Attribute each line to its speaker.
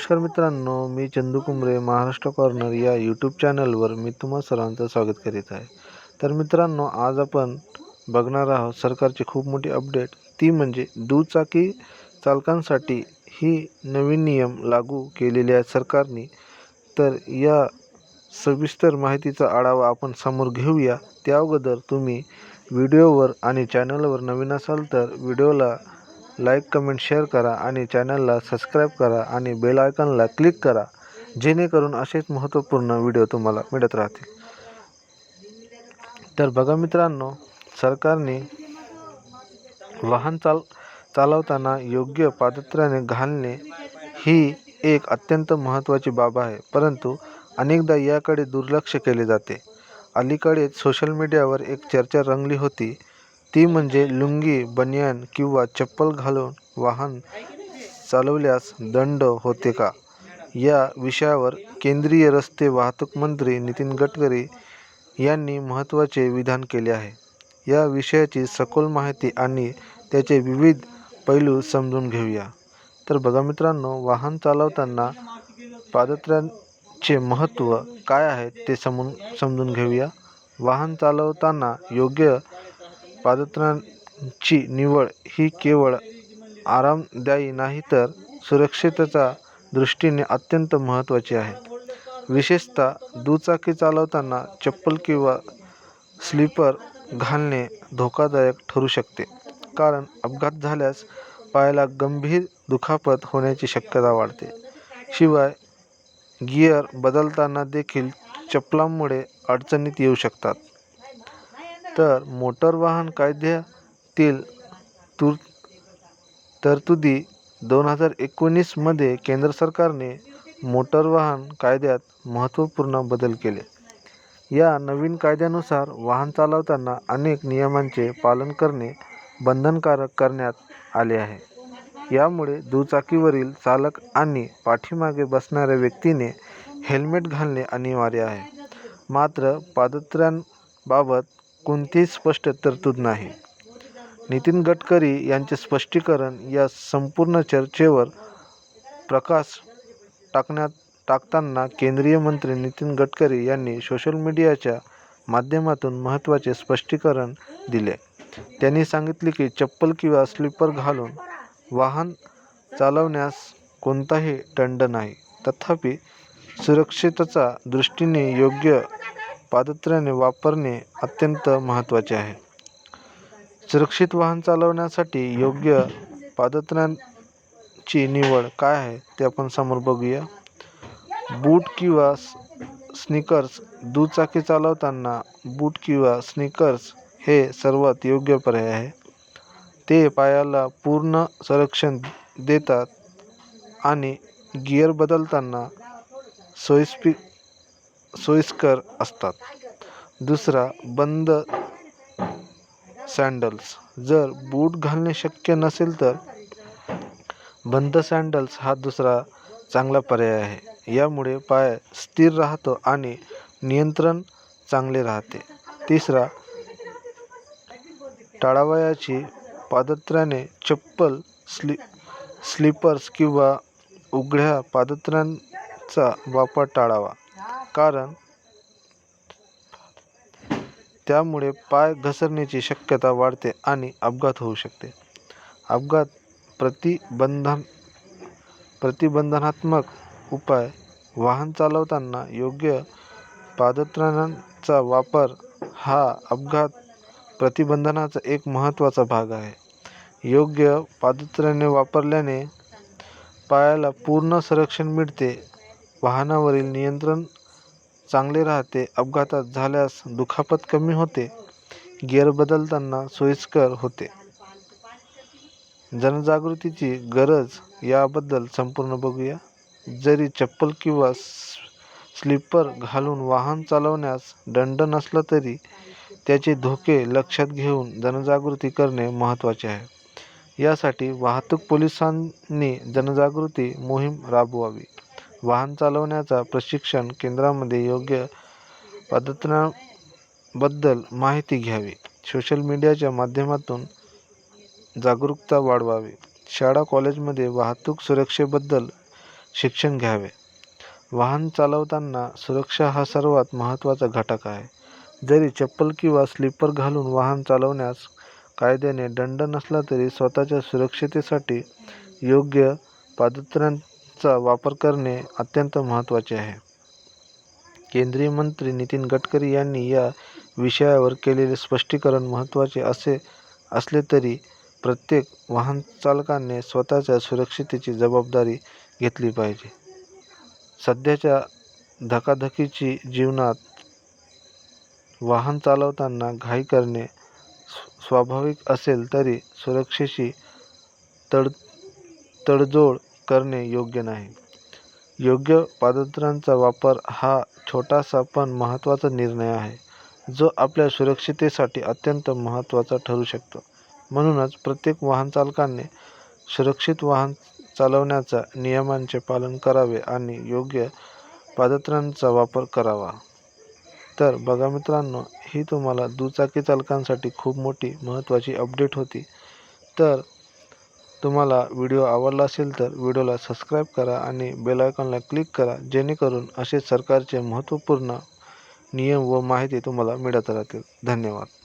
Speaker 1: नमस्कार मित्रांनो मी चंदू कुंबरे महाराष्ट्र कॉर्नर या यूट्यूब चॅनलवर मी तुम्हा सर्वांचं स्वागत करीत आहे. तर मित्रांनो आज आपण बघणार आहोत सरकारची खूप मोठी अपडेट ती म्हणजे दुचाकी चालकांसाठी ही नवीन नियम लागू केलेले आहेत सरकारने. तर या सविस्तर माहितीचा आढावा आपण समोर घेऊया. त्या अगोदर तुम्ही व्हिडिओवर आणि चॅनलवर नवीन असाल तर व्हिडिओला लाईक कमेंट शेअर करा आणि चॅनलला सबस्क्राईब करा आणि बेल आयकॉनला क्लिक करा जेणेकरून असेच महत्त्वपूर्ण व्हिडिओ तुम्हाला मिळत राहतील. तर बघा मित्रांनो सरकारने वाहन चाल चालवताना योग्य पादत्र्याने घालणे ही एक अत्यंत महत्त्वाची बाब आहे. परंतु अनेकदा याकडे दुर्लक्ष केले जाते. अलीकडेच सोशल मीडियावर एक चर्चा रंगली होती. ती म्हणजे लुंगी बनियान किंवा चप्पल घालून वाहन चालवल्यास दंड होते का? या विषयावर केंद्रीय रस्ते वाहतूक मंत्री नितीन गडकरी यांनी महत्त्वाचे विधान केले आहे. या विषयाची सखोल माहिती आणि त्याचे विविध पैलू समजून घेऊया. तर बघा मित्रांनो वाहन चालवताना पादत्र्यांचे महत्त्व काय आहे ते समजून समजून घेऊया. वाहन चालवताना योग्य पादत्राणची निवड ही केवळ आरामदायी नाही तर सुरक्षिततेच्या दृष्टीने अत्यंत महत्त्वाची आहे. विशेषतः दुचाकी चालवताना चप्पल किंवा स्लीपर घालणे धोकादायक ठरू शकते कारण अपघात झाल्यास पायाला गंभीर दुखापत होण्याची शक्यता वाढते. शिवाय गिअर बदलताना देखील चप्पलांमुळे अडचणीत येऊ शकतात. तर मोटर वाहन कायद्यातील तूर तरतुदी दोन हजार एकोणीसमध्ये केंद्र सरकारने मोटर वाहन कायद्यात महत्त्वपूर्ण बदल केले. या नवीन कायद्यानुसार वाहन चालवताना अनेक नियमांचे पालन करणे बंधनकारक करण्यात आले आहे. यामुळे दुचाकीवरील चालक आणि पाठीमागे बसणाऱ्या व्यक्तीने हेल्मेट घालणे अनिवार्य आहे. मात्र पादत्र्यांबाबत कोणतीही स्पष्ट तरतूद नाही. नितीन गडकरी यांचे स्पष्टीकरण या संपूर्ण चर्चेवर प्रकाश टाकण्यात टाकताना केंद्रीय मंत्री नितीन गडकरी यांनी सोशल मीडियाच्या माध्यमातून महत्त्वाचे स्पष्टीकरण दिले. त्यांनी सांगितले की चप्पल किंवा स्लीपर घालून वाहन चालवण्यास कोणताही दंड नाही. तथापि सुरक्षितचा दृष्टीने योग्य पादत्राणे वापरणे अत्यंत महत्त्वाचे आहे. सुरक्षित वाहन चालवण्यासाठी योग्य पादत्र्यांची निवड काय आहे ते आपण समोर बघूया. बूट किंवा स्निकर्स दुचाकी चालवताना बूट किंवा स्निकर्स हे सर्वात योग्य पर्याय आहे. ते पायाला पूर्ण संरक्षण देतात आणि गिअर बदलताना सोयीस्पी सोयीस्कर असतात. दुसरा बंद सँडल्स जर बूट घालणे शक्य नसेल तर बंद सँडल्स हा दुसरा चांगला पर्याय आहे. यामुळे पाय स्थिर राहतो आणि नियंत्रण चांगले राहते. तिसरा टाळावयाची पादत्राने चप्पल स्ली स्लीपर्स किंवा उघड्या पादत्रांचा वापर टाळावा. कारण त्यामुळे पाय घसरण्याची शक्यता वाढते आणि अपघात होऊ शकते. अपघात प्रतिबंधन प्रतिबंधनात्मक उपाय वाहन चालवताना योग्य पादत्राणांचा वापर हा अपघात प्रतिबंधनाचा एक महत्त्वाचा भाग आहे. योग्य पादत्राणे वापरल्याने पायाला पूर्ण संरक्षण मिळते. वाहनावरील नियंत्रण चांगले राहते अपघातात झाल्यास दुखापत कमी होते गिअर बदलताना सोयीस्कर होते. जनजागृतीची गरज याबद्दल संपूर्ण बघूया. जरी चप्पल किंवा स्लीपर घालून वाहन चालवण्यास दंड नसला तरी त्याचे धोके लक्षात घेऊन जनजागृती करणे महत्त्वाचे आहे. यासाठी वाहतूक पोलिसांनी जनजागृती मोहीम राबवावी. वाहन चालवण्याचा प्रशिक्षण केंद्रामध्ये योग्य पद्धतनाबद्दल माहिती घ्यावी. सोशल मीडियाच्या माध्यमातून जागरूकता वाढवावी. शाळा कॉलेजमध्ये वाहतूक सुरक्षेबद्दल शिक्षण घ्यावे. वाहन चालवताना सुरक्षा हा सर्वात महत्त्वाचा घटक आहे. जरी चप्पल किंवा स्लीपर घालून वाहन चालवण्यास कायद्याने दंड नसला तरी स्वतःच्या सुरक्षितेसाठी योग्य चा वापर करणे अत्यंत महत्त्वाचे आहे. केंद्रीय मंत्री नितीन गडकरी यांनी या विषयावर केलेले स्पष्टीकरण महत्त्वाचे असे असले तरी प्रत्येक वाहन चालकाने स्वतःच्या सुरक्षितेची जबाबदारी घेतली पाहिजे. सध्याच्या धकाधकीची जीवनात वाहन चालवताना घाई करणे स्वाभाविक असेल तरी सुरक्षेशी तड तडजोड करणे योग्य नाही. योग्य पादत्रांचा वापर हा छोटासा पण महत्त्वाचा निर्णय आहे जो आपल्या सुरक्षितेसाठी अत्यंत महत्त्वाचा ठरू शकतो. म्हणूनच प्रत्येक वाहन चालकाने सुरक्षित वाहन चालवण्याच्या नियमांचे पालन करावे आणि योग्य पादत्रांचा वापर करावा. तर बघा मित्रांनो ही तुम्हाला दुचाकी चालकांसाठी खूप मोठी महत्त्वाची अपडेट होती. तर तुम्हाला व्हिडिओ आवडला असेल तर व्हिडिओला सबस्क्राईब करा आणि बेलायकॉनला क्लिक करा जेणेकरून असे सरकारचे महत्त्वपूर्ण नियम व माहिती तुम्हाला मिळत राहतील. धन्यवाद.